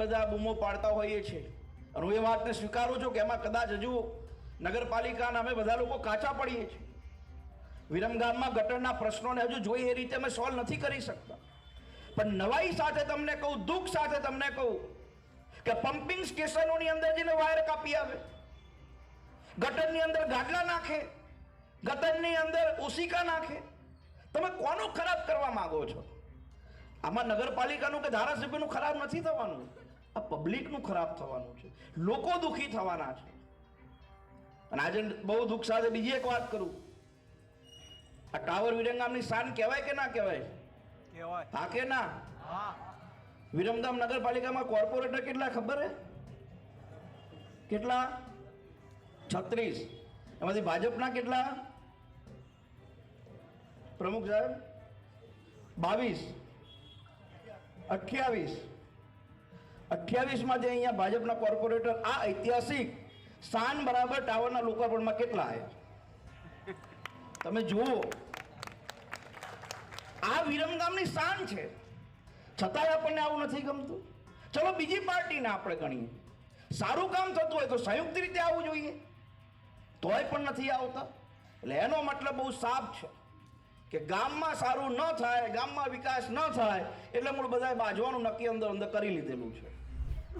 બધા બૂમો પાડતા હોઈએ છીએ. અને હું એ વાતને સ્વીકારું છું કે એમાં કદાચ હજુ નગરપાલિકાના અમે બધા લોકો કાચા પડીએ છીએ. વિરમગામમાં ગટરના પ્રશ્નોને હજુ જોઈ એ રીતે અમે સોલ્વ નથી કરી શકતા. પણ નવાઈ સાથે તમને કહું, દુઃખ સાથે તમને કહું કે પમ્પિંગ સ્ટેશનોની અંદર જઈને વાયર કાપી આવે. ગટરની અંદર ગાડલા નાખે. ગટરની અંદર ઓશિકા નાખે. તમે કોનું ખરાબ કરવા માંગો છો? આમાં નગરપાલિકાનું કે ધારાસભ્યનું ખરાબ નથી થવાનું? આ પબ્લિકનું ખરાબ થવાનું છે. લોકો દુઃખી થવાના છે. અને આજે બહુ દુઃખ સાથે બીજી એક વાત કરું. આ ટાવર વિરંગામની શાન કહેવાય કે ના કહેવાય? કહેવાય. હા કે ના? વિરમગામ નગરપાલિકામાં કોર્પોરેટર કેટલા ખબર હે? કેટલા? છત્રીસ. એમાંથી ભાજપના કેટલા? પ્રમુખ સાહેબ? બાવીસ. અઠ્યાવીસ. અઠ્યાવીસમાં જે અહીંયા ભાજપના કોર્પોરેટર, આ ઐતિહાસિક શાન બરાબર ટાવરના લોકાર્પણમાં કેટલા આવ્યા તમે જુઓ. આ વિરમગામની શાન છે. છતાંય આપણને આવું નથી ગમતું. ચલો બીજી પાર્ટીને આપણે ગણીએ. સારું કામ થતું હોય તો સંયુક્ત રીતે આવવું જોઈએ. તોય પણ નથી આવતા. એટલે એનો મતલબ બહુ સાફ છે. કે ગામમાં સારું ન થાય, ગામમાં વિકાસ ન થાય, એટલે મૂળ બધાએ બાજવાનું નક્કી અંદર અંદર કરી લીધેલું છે.